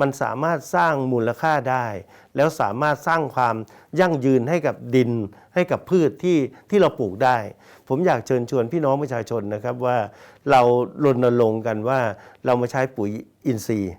มันสามารถสร้างมูลค่าได้ แล้วสามารถสร้างความยั่งยืนให้กับดิน ให้กับพืชที่ที่เราปลูกได้ ผมอยากเชิญชวนพี่น้องประชาชนนะครับว่าเรารณรงค์กันว่าเรามาใช้ปุ๋ยอินทรีย์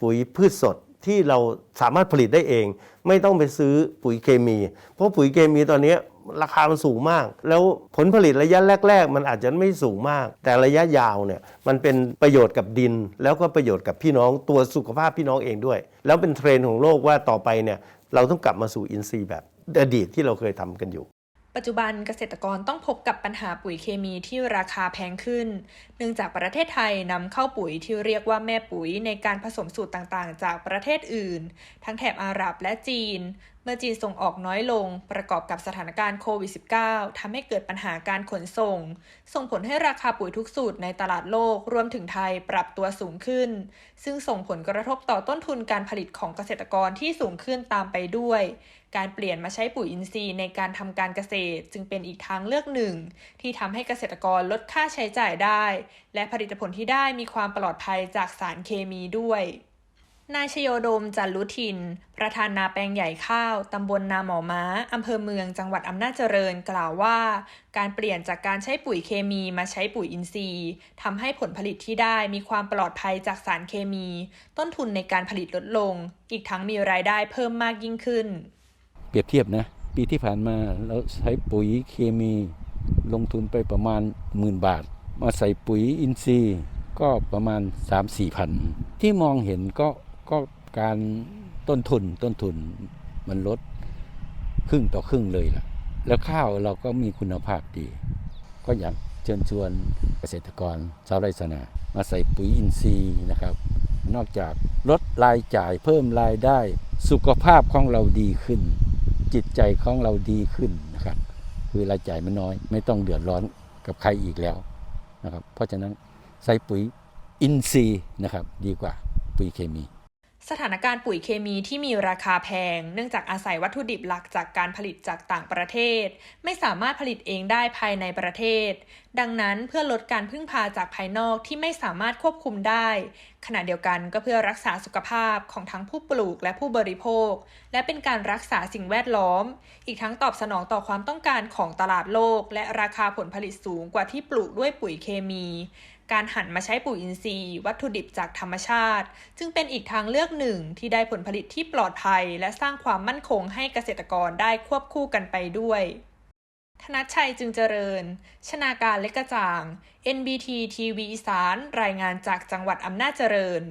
ปุ๋ยพืชสดที่เราสามารถผลิตได้เอง ไม่ต้องไปซื้อปุ๋ยเคมี เพราะปุ๋ยเคมีตอนนี้ ราคามันสูงมาก แล้วผลผลิตระยะแรก ๆ มันอาจจะไม่สูงมาก แต่ระยะยาวเนี่ยมันเป็นประโยชน์กับดิน แล้วก็ประโยชน์กับพี่น้องตัวสุขภาพพี่น้องเองด้วย แล้วเป็นเทรนด์ของโลกว่าต่อไปเนี่ยเราต้องกลับมาสู่อินทรีย์แบบอดีตที่เราเคยทำกันอยู่ปัจจุบันเกษตรกรต้องพบกับปัญหาปุ๋ยเคมีที่ราคาแพงขึ้น เนื่องจากประเทศไทยนำเข้าปุ๋ยที่เรียกว่าแม่ปุ๋ยในการผสมสูตรต่างๆ จากประเทศอื่น ทั้งแถบอาหรับและจีน เมื่อจีนส่งออกน้อยลง ประกอบกับสถานการณ์โควิด -19 ทำให้เกิดปัญหาการขนส่ง ส่งผลให้ราคาปุ๋ยทุกสูตรในตลาดโลกรวมถึงไทยปรับตัวสูงขึ้น ซึ่งส่งผลกระทบต่อต้นทุนการผลิตของเกษตรกรที่สูงขึ้นตามไปด้วย การเปลี่ยนมาใช้ปุ๋ยอินทรีย์ในการทำการเกษตร จึงเป็นอีกทางเลือกหนึ่ง ที่ทำให้เกษตรกรลดค่าใช้จ่ายได้ และผลิตผลที่ได้มีความปลอดภัยจากสารเคมีด้วย นายชโยดมจันลุทิน ประธานนาแปลงใหญ่ข้าว ตำบลนาหมอม้า อำเภอเมือง จังหวัดอำนาจเจริญ กล่าวว่า การเปลี่ยนจากการใช้ปุ๋ยเคมีมาใช้ปุ๋ยอินทรีย์ทำให้ผลผลิตที่ได้มีความปลอดภัยจากสารเคมี ต้นทุนในการผลิตลดลง อีกทั้งมีรายได้เพิ่มมากยิ่งขึ้น เปรียบเทียบนะ ปีที่ผ่านมาเราใช้ปุ๋ยเคมีลงทุนไปประมาณหมื่นบาท มาใส่ปุ๋ยอินทรีย์ก็ประมาณ 3 4พันที่มองเห็นก็ ก็การต้นทุนต้นทุนมันลดครึ่งต่อครึ่งเลยล่ะ แล้วข้าวเราก็มีคุณภาพดี ก็อยากเชิญชวนเกษตรกรชาวไร่สนา มาใส่ปุ๋ยอินทรีย์นะครับ นอกจากลดรายจ่ายเพิ่มรายได้ สุขภาพของเราดีขึ้น จิตใจของเราดีขึ้นนะครับ คือรายจ่ายมันน้อย ไม่ต้องเดือดร้อนกับใครอีกแล้วนะครับ เพราะฉะนั้นใส่ปุ๋ยอินทรีย์นะครับ ดีกว่าปุ๋ยเคมี สถานการณ์ปุ๋ยเคมีที่มีราคาแพง เนื่องจากอาศัยวัตถุดิบหลักจากการผลิตจากต่างประเทศ ไม่สามารถผลิตเองได้ภายในประเทศ ดังนั้นเพื่อลดการพึ่งพาจากภายนอกที่ไม่สามารถควบคุมได้ ขณะเดียวกันก็เพื่อรักษาสุขภาพของทั้งผู้ปลูกและผู้บริโภค และเป็นการรักษาสิ่งแวดล้อม อีกทั้งตอบสนองต่อความต้องการของตลาดโลก และราคาผลผลิตสูงกว่าที่ปลูกด้วยปุ๋ยเคมี การหันมาใช้ปุ๋ยอินทรีย์ วัตถุดิบจากธรรมชาติ จึงเป็นอีกทางเลือกหนึ่งที่ได้ผลผลิตที่ปลอดภัย และสร้างความมั่นคงให้เกษตรกรได้ควบคู่กันไปด้วย ธนชชัยจึงเจริญ ชนาการเล็กกระจ่าง NBT TV อีสาน รายงานจากจังหวัดอำนาจเจริญ